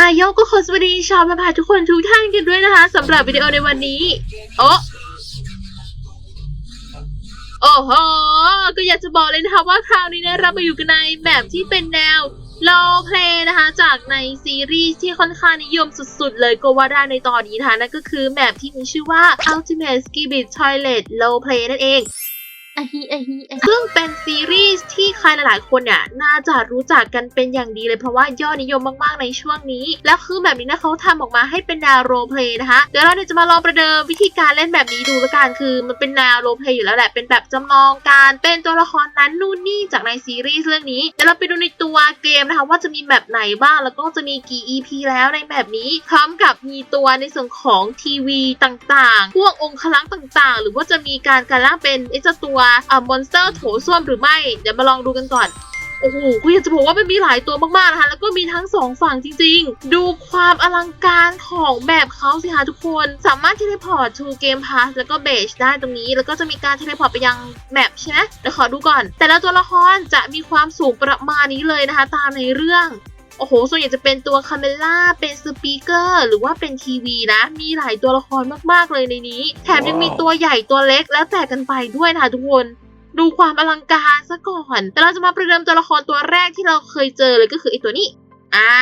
อายกก็ขอสวัสดีชาวมาพาทุกคนทุกท่านกันด้วยนะคะสำหรับวิดีโอในวันนี้ โอ้โอ้โห ก็อยากจะบอกเลยนะคะว่าคราวนี้เนี่ยเรามาอยู่กันในแบบที่เป็นแนว role play นะคะ จากในซีรีส์ที่ค่อนข้างนิยมสุดๆ เลยก็ว่าได้ในตอนนี้นะคะนั่นก็คือแบบที่มีชื่อว่า Ultimate Skibidi Toilet Role Play นั่นเอง อะฮิอะฮิอะฮิซึ่งเป็นซีรีส์ที่ใครหลายๆ คนเนี่ยน่าจะรู้จักกันเป็นอย่างดีเลยเพราะว่ายอดนิยมมากๆในช่วงนี้ แล้วคือแบบนี้นะเขาทำออกมาให้เป็นแนวโรลเพลย์นะคะ เดี๋ยวเราเนี่ยจะมาลองประเดิมวิธีการเล่นแบบนี้ดูละกันคือ มันเป็นแนวโรลเพลย์อยู่แล้วแหละเป็นแบบจำลองการเป็นตัวละครนั้นนู่นนี่จากในซีรีส์เรื่องนี้เดี๋ยวเราไปดูในตัวเกมนะคะว่าจะมีแบบไหนบ้างแล้วก็จะมีกี่ EP แล้วในแบบนี้พร้อมกับมีตัวในส่วนของทีวีต่างๆ พวกองค์คลังต่างๆ หรือว่าจะมีการการล่างเป็นไอ้เจ้าตัวอ่ามอนสเตอร์โถส้วมหรือไม่ เดี๋ยวมาลองดูกันก่อนโอ้โหกูอยากจะบอกว่ามันมีหลายตัวมากๆนะคะ แล้วก็มีทั้งสองฝั่งจริง ๆ ดูความอลังการของแบบเขาสิคะทุกคน สามารถเทเลพอร์ต to Game Pass แล้วก็เบชได้ตรงนี้ แล้วก็จะมีการเทเลพอร์ตไปยังแมปใช่ไหมเดี๋ยวขอดูก่อน แต่ละตัวละครจะมีความสูงประมาณนี้เลยนะคะ ตามในเรื่อง โอ้โห ส่วนใหญ่จะเป็นตัวคาเมล่า เป็นสปีกเกอร์ หรือว่าเป็นทีวีนะ มีหลายตัวละครมากๆเลยในนี้ แถมยังมีตัวใหญ่ตัวเล็กแล้วแต่กันไปด้วยนะทุกคน ดูความอลังการซะก่อน แต่เราจะมาประเดิมตัวละครตัวแรกที่เราเคยเจอเลยก็คือไอตัวนี้อ่า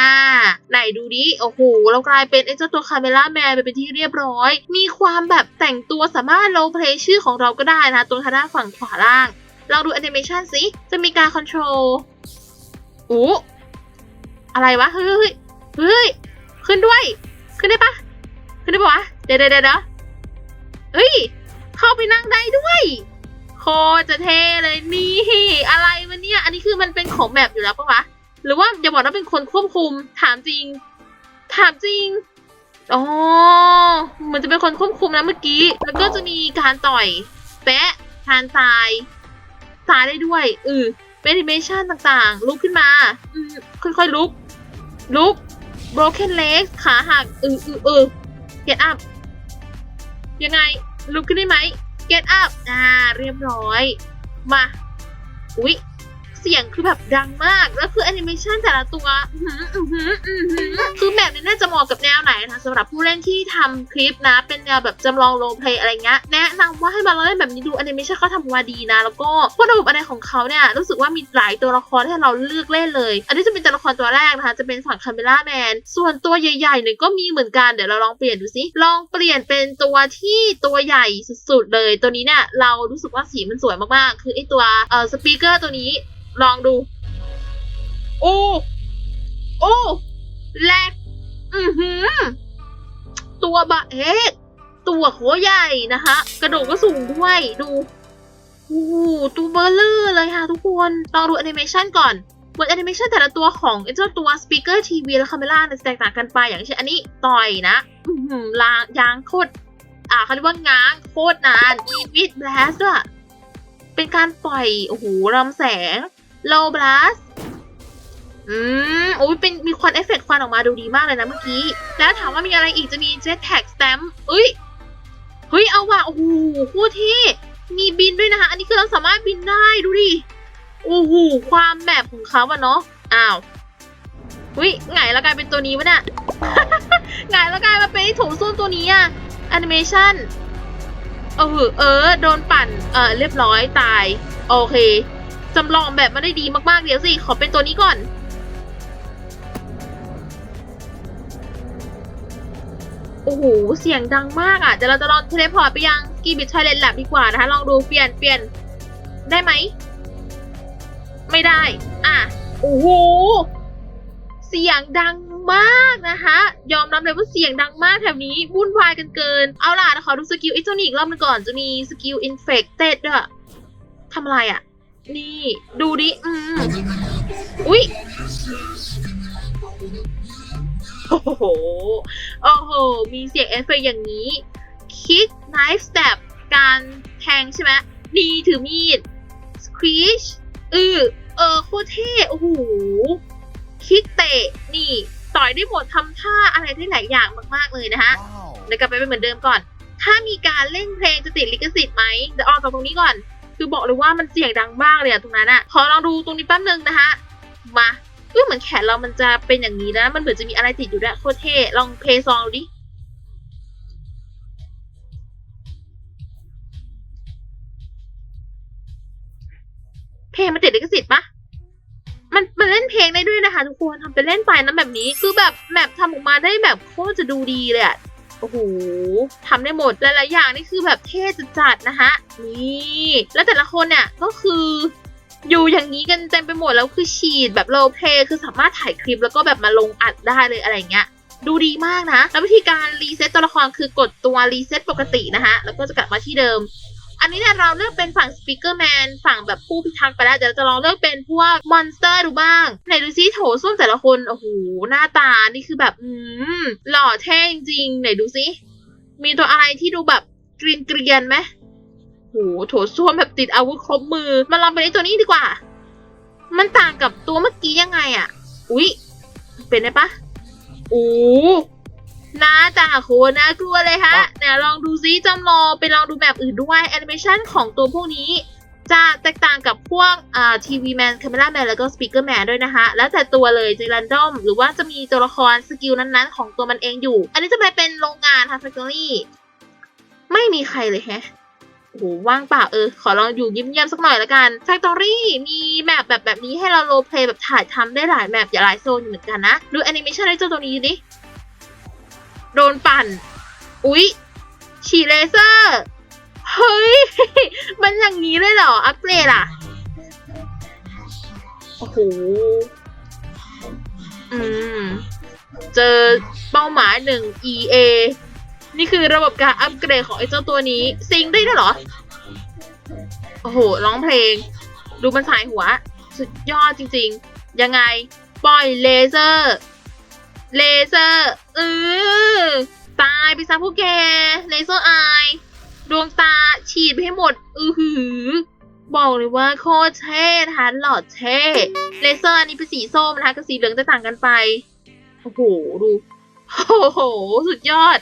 ไหนดูดิ โอ้โห เรากลายเป็นไอ้เจ้าตัวคาเมล่าแมนไปเป็นที่เรียบร้อย มีความแบบแต่งตัวสามารถโลเพลย์ชื่อของเราก็ได้นะ ตรงทางด้านฝั่งขวาล่างลองดูแอนิเมชันสิ จะมีการคอนโทรลอู้ อะไรวะเฮ้ยเฮ้ยเฮ้ย ขึ้นด้วย ขึ้นได้ปะขึ้นได้ปะวะ เดี๋ยวเดี๋ยวเดี๋ยวเฮ้ย เข้าไปนั่งได้ด้วย โคจะเทเลยนี่อะไรวะเนี่ย อันนี้คือมันเป็นของแบบอยู่แล้วปะวะ หรือว่าอย่าบอกว่าเป็นคนควบคุม ถามจริง ถามจริงอ๋อมันจะเป็นคนควบคุมนะเมื่อกี้ แล้วก็จะมีการต่อย แปะทานทรายตายได้ด้วย อือเป็นอิเมชันต่างๆ ลุกขึ้นมา อืมค่อยๆลุก ลุก broken leg ขาหักอืออืออือ get up ยังไง ลุกขึ้นได้ไหม get up อ่า เรียบร้อย มา อุ๊ย เสียงคือแบบดังมาก แล้วคือแอนิเมชันแต่ละตัวคือแบบนี้น่าจะเหมาะกับแนวไหนนะสำหรับผู้เล่นที่ทำคลิปนะ เป็นแนวแบบจำลองโรลเพลย์อะไรเงี้ยแนะนำว่าให้มาเล่นแบบนี้ดูแอนิเมชันเขาทำมาดีนะ แล้วก็พวกระบบอะไรของเขาเนี่ยรู้สึกว่ามีหลายตัวละครให้เราเลือกเล่นเลย อันนี้จะเป็นตัวละครตัวแรกนะคะจะเป็นฝั่งคาเมล่าแมนส่วนตัวใหญ่ๆเนี่ยก็มีเหมือนกันเดี๋ยวเราลองเปลี่ยนดูสิลองเปลี่ยนเป็นตัวที่ตัวใหญ่สุดๆเลย ตัวนี้เนี่ยเรารู้สึกว่าสีมันสวยมากๆ คือไอตัวเอ่อสปีกเกอร์ตัวนี้ ลองดู โอ้โอ้แลกอือหือ ตัวบะเอ๊ะตัวโหใหญ่นะคะ กระโดดก็สูงด้วยดูโอ้ตัวเบลเลอร์เลยค่ะทุกคนลองดูแอนิเมชันก่อนเหมือนแอนิเมชันแต่ละตัวของไอ้เจ้าตัวสปีกเกอร์ทีวีและคาเมล่าเนี่ยแตกต่างกันไปอย่างเช่นอันนี้ต่อยนะอือหือลางยางโคตรอ่าเขาเรียกว่าง้างโคตรนานมีวิดแบลสด้วยเป็นการปล่อย โอ้โหรำแสง โลบลัสอืมโอ้ยเป็นมีควันเอฟเฟกควันออกมาดูดีมากเลยนะเมื่อกี้ แล้วถามว่ามีอะไรอีกจะมีเจ็ตแท็กสแตมเอ้ยเฮ้ย เอาว่ะ โอ้โหคู่ที่มีบินด้วยนะคะ อันนี้คือเราสามารถบินได้ดูดิ โอ้โห ความแบบของเขาอะเนาะ อ้าวเฮ้ยไงแล้วกลายเป็นตัวนี้วะเนี่ยไงแล้วกลายมาเป็นไอ้โถส้วมตัวนี้อะแอนิเมชันเออเออ โดนปั่น เออเรียบร้อยตาย โอเค จำลองแบบมาได้ดีมากๆ เดี๋ยวสิ ขอเป็นตัวนี้ก่อน โอ้โห เสียงดังมากอะ เดี๋ยวเราจะลองเทเลพอร์ตไปยังกีบิทไทเลนแลบดีกว่านะคะ ลองดูเปลี่ยนเปลี่ยน ได้ไหม ไม่ได้ อะ โอ้โห เสียงดังมากนะคะ ยอมรับเลยว่าเสียงดังมากแถวนี้วุ่นวายกันเกิน เอาล่ะขอดูสกิลไอ้เจ้านี่อีกรอบนึงก่อน จะมีสกิลอินเฟกเต็ดด้วยทำอะไรอะ นี่ ดูดิ อืมอุ๊ย โอ้โห โอ้โห มีเสียงเอฟเฟกต์อย่างนี้ คิก knife stab การแทงใช่ไหมดีถือมีด screech เออเออโคตรเท่ โอ้โห คิกเตะ นี่ ต่อยได้หมดทำท่าอะไรได้หลายอย่างมาก ๆ เลยนะคะเดี๋ยวกลับไปเป็นเหมือนเดิมก่อน ถ้ามีการเล่นเพลงจะติดลิขสิทธิ์ไหมเดี๋ยวออกจากตรงนี้ก่อน คือบอกเลยว่ามันเสียงดังมากเลยอะตรงนั้นอะขอลองดูตรงนี้แป๊บนึงนะคะมาก็เหมือนแขนเรามันจะเป็นอย่างนี้นะ มันเหมือนจะมีอะไรติดอยู่ด้วยโคตรเท่ลองเพลย์ซองดูดิเพลงมันติดลิขสิทธิ์ปะมันมันเล่นเพลงได้ด้วยนะคะทุกคนทำเป็นเล่นไปนะแบบนี้ คือแบบแมปทำออกมาได้แบบโคตรจะดูดีเลยอะ โอ้โหทำได้หมดหลายๆอย่างนี่คือแบบเท่จัดๆนะคะนี่แล้วแต่ละคนเนี่ยก็คืออยู่อย่างนี้กันเต็มไปหมดแล้วคือฉีดแบบโลเพคือสามารถถ่ายคลิปแล้วก็แบบมาลงอัดได้เลยอะไรเงี้ยดูดีมากนะ แล้ววิธีการรีเซ็ตตัวละครคือกดตัวรีเซ็ตปกตินะคะแล้วก็จะกลับมาที่เดิม อันนี้เนี่ยเราเลือกเป็นฝั่งสปีกเกอร์แมนฝั่งแบบผู้พิทักษ์ไปแล้วเดี๋ยวเราจะลองเลือกเป็นพวกมอนสเตอร์ดูบ้างไหนดูซิโถส้วมแต่ละคนโอ้โหหน้าตานี่คือแบบอืมหล่อเท่จริงไหนดูซิมีตัวอะไรที่ดูแบบกรีนเกรียนไหมโหโถส้วมแบบติดอาวุธครบมือ มาลองเป็นตัวนี้ดีกว่า มันต่างกับตัวเมื่อกี้ยังไงอะอุ๊ย เป็นได้ปะโอ้ น้าตาโคตรน่ากลัวเลยฮะเดี๋ยวลองดูซิจำลองไปลองดูแบบอื่นด้วยแอนิเมชันของตัวพวกนี้จะแตกต่างกับพวกอ่าทีวีแมนคาเมราแมนแล้วก็สปีกเกอร์แมนด้วยนะคะ แล้วแต่ตัวเลยจะรันดอม หรือว่าจะมีตัวละครสกิลนั้นๆ ของตัวมันเองอยู่ อันนี้จะไปเป็นโรงงานค่ะแฟคทอรี่ไม่มีใครเลยแฮะโอ้โหว่างเปล่าเออ ขอลองอยู่เงียบๆสักหน่อยละกัน Factory มีแมปแบบแบบนี้ให้เราโรลเพลย์แบบถ่ายทำได้หลายแมปอย่าหลายโซนอยู่เหมือนกันนะ ดูแอนิเมชันไอ้เจ้าตัวนี้ดิ โดนปั่น อุ๊ย ฉีดเลเซอร์ เฮ้ย มันอย่างนี้เลยเหรอ อัปเกรดอะ โอ้โห อืม เจอเป้าหมายหนึ่ง EA นี่คือระบบการอัปเกรดของไอ้เจ้าตัวนี้ ซิงได้ด้วยเหรอ โอ้โห ร้องเพลง ดูมันสายหัว สุดยอดจริง ๆ ยังไง ปล่อยเลเซอร์ เลเซอร์เออตายไปซะพวกแก เลเซอร์อาย ดวงตาฉีดไปให้หมด อือหือ บอกเลยว่าโคตรเท่นะคะหลอดเท่ เลเซอร์อันนี้เป็นสีส้มนะคะกับสีเหลืองจะต่างกันไป โอ้โห ดู โอ้โห สุดยอด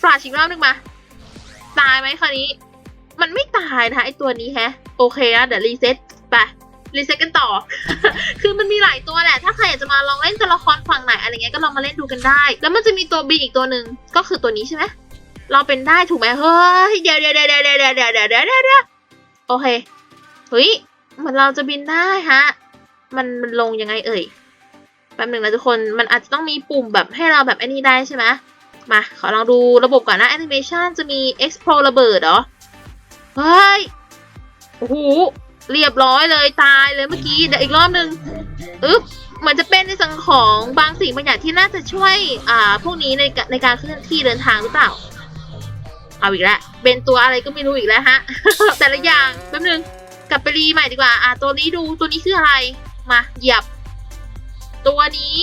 ฟลาชอีกรอบหนึงมา ตายไหมคราวนี้ มันไม่ตายนะคะไอตัวนี้แฮะ โอเคนะเดี๋ยวรีเซ็ตไป รีเซ็ตกันต่อ คือมันมีหลายตัวแหละ ถ้าใครอยากจะมาลองเล่นตัวละครฝั่งไหนอะไรเงี้ยก็ลองมาเล่นดูกันได้ แล้วมันจะมีตัวบีอีกตัวหนึ่งก็คือตัวนี้ใช่ไหมเราเป็นได้ถูกไหมเฮ้ยเดี๋ยวเดี๋ยวเดี๋ยวเดี๋ยวเดี๋ยวเดี๋ยวเดี๋ยวเดี๋ยวเดี๋ยวโอเคเฮ้ยมือนเราจะบินได้ฮะ มันมันลงยังไงเอ่ยแป๊บหนึ่งนะทุกคนมันอาจจะต้องมีปุ่มแบบให้เราแบบไอ้นี้ได้ใช่ไหมมาขอลองดูระบบก่อนนะแอนิเมชันจะมี explode ระเบิดเหรอเฮ้ยโอ้โห เรียบร้อยเลยตายเลยเมื่อกี้เดี๋ยวอีกรอบนึงอึ๊บเหมือนจะเป็นในส่วนของบางสิ่งบางอย่างที่น่าจะช่วยอ่าพวกนี้ในกในการเคลื่อนที่เดินทางหรือเปล่า เอาอีกแล้วเป็นตัวอะไรก็ไม่รู้อีกแล้วฮะ แต่ละอย่างแป๊บนึงกลับไปรีใหม่ดีกว่า อ่า ตัวนี้ดูตัวนี้คืออะไร มาเหยียบ ตัวนี้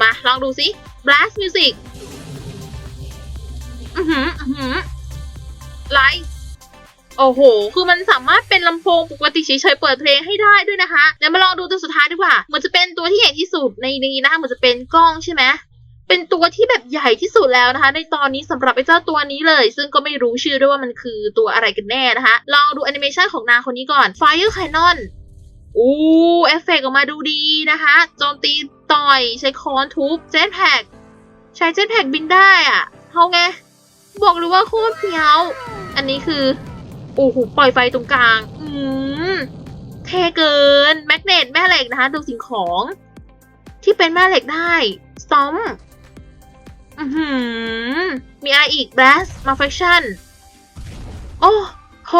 มาลองดูสิ blast music อือหืออือหือไลท์ โอ้โห คือมันสามารถเป็นลำโพงปกติเฉยๆเปิดเพลงให้ได้ด้วยนะคะ เดี๋ยวมาลองดูตัวสุดท้ายดีกว่าเหมือนจะเป็นตัวที่ใหญ่ที่สุดในนี้นะคะเหมือนจะเป็นกล้องใช่ไหมเป็นตัวที่แบบใหญ่ที่สุดแล้วนะคะ ในตอนนี้สำหรับไอ้เจ้าตัวนี้เลย ซึ่งก็ไม่รู้ชื่อด้วยว่ามันคือตัวอะไรกันแน่นะคะ ลองดูแอนิเมชันของนางคนนี้ก่อน Fire Cannon อู้เอฟเฟกต์ออกมาดูดีนะคะโจมตีต่อยใช้ค้อนทุบเจ็ตแพ็กใช้เจ็ตแพ็กบินได้อะเอาไงบอกเลยว่าโคตรเพี้ยว อันนี้คือ โอ้โหปล่อยไฟตรงกลาง อืมเท่เกิน แมกเนตแม่เหล็กนะคะ ดูสิ่งของ ที่เป็นแม่เหล็กได้ ซอม อือหือมีอะไรอีก blast malfunction โอ้โห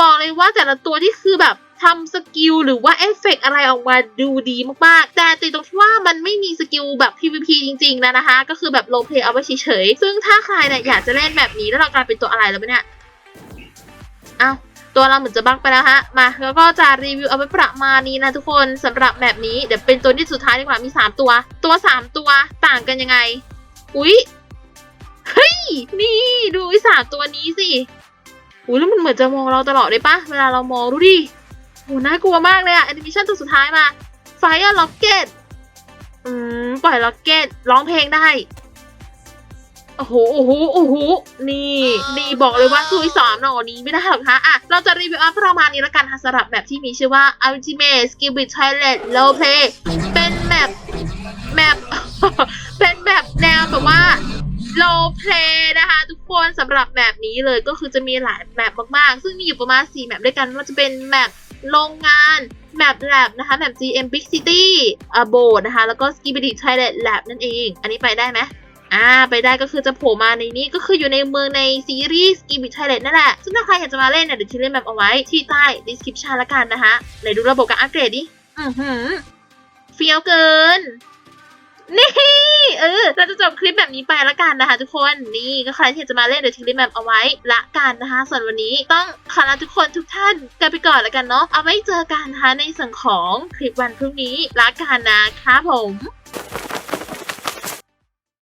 บอกเลยว่าแต่ละตัวที่คือแบบทำสกิลหรือว่าเอฟเฟกต์อะไรออกมาดูดีมากๆ แต่ติดตรงที่ว่ามันไม่มีสกิลแบบ PVP จริงๆนะนะคะ ก็คือแบบโลเพลเอาไว้เฉยๆ ซึ่งถ้าใครเนี่ยอยากจะเล่นแบบนี้แล้วเรากลายเป็นตัวอะไรแล้วเนี่ย เอาตัวเราเหมือนจะบักไปแล้วฮะ มาแล้วก็จะรีวิวเอาไว้ประมาณนี้นะทุกคนสำหรับแบบนี้ เดี๋ยวเป็นตัวที่สุดท้ายดีกว่า มี 3 ตัว ตัว 3 ตัวต่างกันยังไง อุ๊ย เฮ้ย นี่ดูไอ้สามตัวนี้สิ อุ้ยแล้วมันเหมือนจะมองเราตลอดเลยปะเวลาเรามองดูดิโหน่ากลัวมากเลยอะแอนิเมชันตัวสุดท้ายมาไฟอะล็อกเก็ตอืม ปล่อยล็อกเก็ตร้องเพลงได้ โอ้โห โอ้โห โอ้โห นี่นี่บอกเลยว่าคือสามหน่อนี้ไม่ได้หรอกคะอะ เราจะรีวิวอัพประมาณนี้ละกันค่ะสำหรับแบบที่มีชื่อว่า Ultimate Skill Bit Toilet Low Play เป็นแบบแบบเป็นแบบแนวแบบว่า Low Play นะคะ ทุกคนสำหรับแบบนี้เลยก็คือจะมีหลายแบบมากๆ ซึ่งมีอยู่ประมาณ 4 แบบด้วยกันว่าจะเป็นแบบโรงงานแบบแลบนะคะแบบ GM Big City อ่าโบนะคะ แล้วก็ s k i b i d i Toilet Lab นั่นเอง อันนี้ไปได้ไหม อ่าไปได้ก็คือจะโผล่มาในนี้ก็คืออยู่ในเมืองในซีรีส์ Skibidi Toilet นั่นแหละ ซึ่งถ้าใครอยากจะมาเล่นเนี่ยเดี๋ยวที่เล่นแมปเอาไว้ที่ใต้ description ละกันนะคะไหนดูระบบการอัปเกรดดิ อือหือเฟี้ยวเกิน นี่เออเราจะจบคลิปแบบนี้ไปละกันนะคะทุกคนนี่ก็ใครที่อยากจะมาเล่นเดี๋ยวทิ้งลิงก์แบบเอาไว้ละกันนะคะ ส่วนวันนี้ต้องขอลาทุกคนทุกท่านกันไปก่อนละกันเนาะเอาไว้เจอกันนะคะในส่วนของคลิปวันพรุ่งนี้ละกันนะคะผม